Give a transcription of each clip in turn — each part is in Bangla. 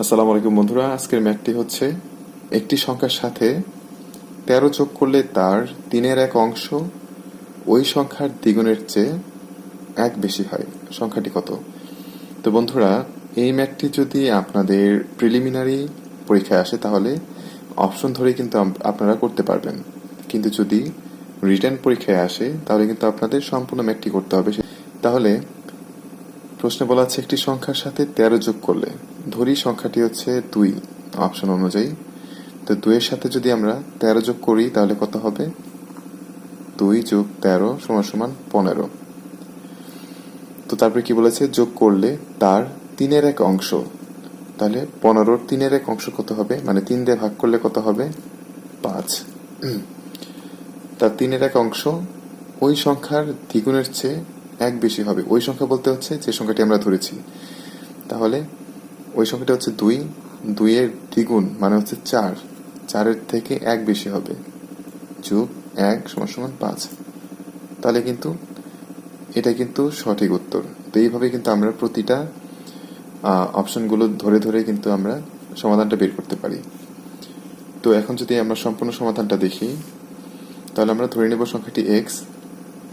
আসসালামু আলাইকুম বন্ধুরা, আজকের ম্যাথটি হচ্ছে একটি সংখ্যার সাথে তেরো যোগ করলে তার তিনের এক অংশ, ওই সংখ্যার দ্বিগুণের চেয়ে এক বেশি হয়। সংখ্যাটি কত? তো বন্ধুরা, এই ম্যাথটি যদি আপনাদের প্রিলিমিনারি পরীক্ষায় আসে তাহলে অপশন ধরে কিন্তু আপনারা করতে পারবেন। কিন্তু যদি রিটার্ন পরীক্ষায় আসে, তাহলে কিন্তু আপনাদের সম্পূর্ণ ম্যাথটি করতে হবে। তাহলে প্রশ্নে বলা আছে, একটি সংখ্যার সাথে তেরো যোগ করলে। ধরি সংখ্যাটি হচ্ছে দুই। অপশন অনুযায়ী। তো দুইয়ের সাথে যদি আমরা তেরো যোগ করি, তাহলে কত হবে? দুই যোগ তেরো সমান সমান পনেরো। তো তারপরে কি বলেছে? যোগ করলে তার তিনের এক অংশ। তাহলে পনেরোর তিনের এক অংশ কত হবে? মানে তিন দিয়ে ভাগ করলে কত হবে? পাঁচ। তার তিনের এক অংশ ওই সংখ্যার দ্বিগুণের চেয়ে এক বেশি হবে। ওই সংখ্যা বলতে হচ্ছে যে সংখ্যাটি আমরা ধরেছি। তাহলে ওই সংখ্যাটি হচ্ছে দুই, দুইয়ের দ্বিগুণ মানে হচ্ছে চার। চারের থেকে এক বেশি হবে। যোগ এক সমান সমান পাঁচ। তাহলে কিন্তু এটা কিন্তু সঠিক উত্তর। তো এইভাবে কিন্তু আমরা প্রতিটা অপশনগুলো ধরে ধরে কিন্তু আমরা সমাধানটা বের করতে পারি। তো এখন যদি আমরা সম্পূর্ণ সমাধানটা দেখি, তাহলে আমরা ধরে নেব সংখ্যাটি এক্স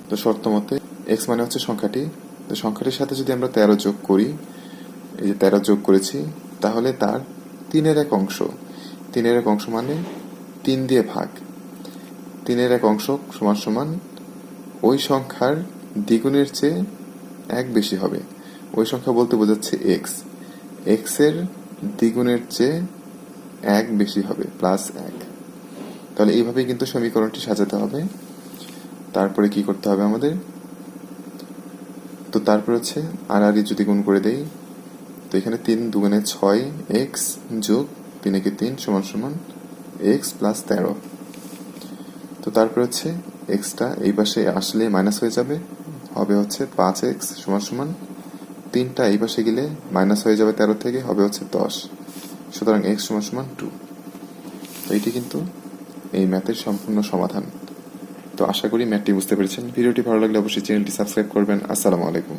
তো শর্ত মতে এক্স মানে হচ্ছে সংখ্যাটি। তো সংখ্যাটির সাথে যদি আমরা তেরো যোগ করি, এই যে তেরো যোগ করেছি, তাহলে তার তিনের এক অংশ। তিনের এক অংশ মানে তিন দিয়ে ভাগ। তিনের এক অংশ সমান সমান ওই সংখ্যার দ্বিগুণের চেয়ে এক বেশি হবে। ওই সংখ্যা বলতে বোঝাচ্ছে এক্স এক্সের দ্বিগুণের চেয়ে এক বেশি হবে প্লাস এক। তাহলে এইভাবেই কিন্তু সমীকরণটি সাজাতে হবে। তারপরে কি করতে হবে আমাদের? তো তারপর হচ্ছে আর আর যদি গুণ করে দেই, তো এখানে তিন দুগুণে ছয় এক্স যোগ তিন একে তিন সমান সমান এক্স প্লাস তেরো। তো তারপর হচ্ছে এক্সটা এই পাশে আসলে মাইনাস হয়ে যাবে, হবে হচ্ছে পাঁচ এক্স সমান সমান তিনটা এই পাশে গেলে মাইনাস হয়ে যাবে তেরো থেকে, হবে হচ্ছে দশ। সুতরাং এক্স সমান সমান টু। তো এটি কিন্তু এই ম্যাথের সম্পূর্ণ সমাধান। তো আশা করি ম্যাটটি বুঝতে পেরেছেন। ভিডিওটি ভালো লাগলে অবশ্যই চ্যানেলটি সাবস্ক্রাইব করবেন। আসসালামু আলাইকুম।